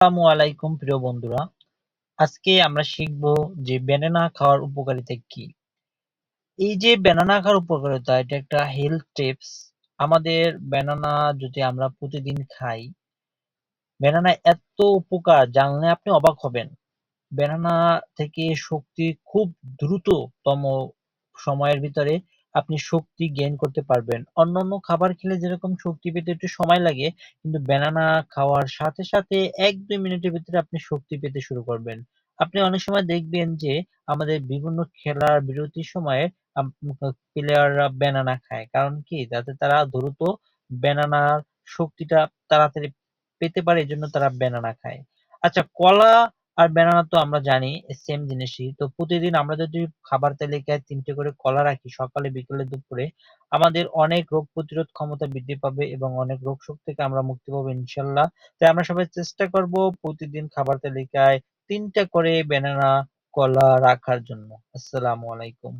আসসালামু আলাইকুম, প্রিয় বন্ধুরা। আজকে আমরা শিখব যে ব্যানানা খাওয়ার উপকারিতা কি। এই যে ব্যানানা খাওয়ার উপকারিতা, এটা একটা হেলথ টিপস আমাদের ব্যানানা যদি আমরা প্রতিদিন খাই ব্যানানা এত উপকার, জানলে আপনি অবাক হবেন। ব্যানানা থেকে শক্তি খুব দ্রুততম সময়ের ভিতরে আপনি শক্তি গেইন করতে পারবেন। অন্যান্য খাবার খেলে যেরকম শক্তি পেতে একটু সময় লাগে, কিন্তু ব্যানানা খাওয়ার সাথে সাথে এক দুই মিনিটের ভিতরে আপনি শক্তি পেতে শুরু করবেন। আপনি অনেক সময় দেখবেন যে, আমাদের বিভিন্ন খেলার বিরতির সময়ে প্লেয়াররা ব্যানানা খায়। কারণ কি? যাতে তারা দ্রুত ব্যানানার শক্তিটা তাড়াতাড়ি পেতে পারে, এজন্য তারা ব্যানানা খায়। আচ্ছা কলা আর বেনানা তো আমরা জানি সেম জিনিসই। তো প্রতিদিন আমরা যদি খাবার তালিকায় তিনটে করে কলা রাখি, সকালে, বিকেলে, দুপুরে, আমাদের অনেক রোগ প্রতিরোধ ক্ষমতা বৃদ্ধি পাবে এবং অনেক রোগ শোক থেকে আমরা মুক্তি পাবো ইনশাল্লাহ। তাই আমরা সবাই চেষ্টা করব প্রতিদিন খাবার তালিকায় তিনটা করে বেনানা কলা রাখার জন্য। আসসালামু আলাইকুম।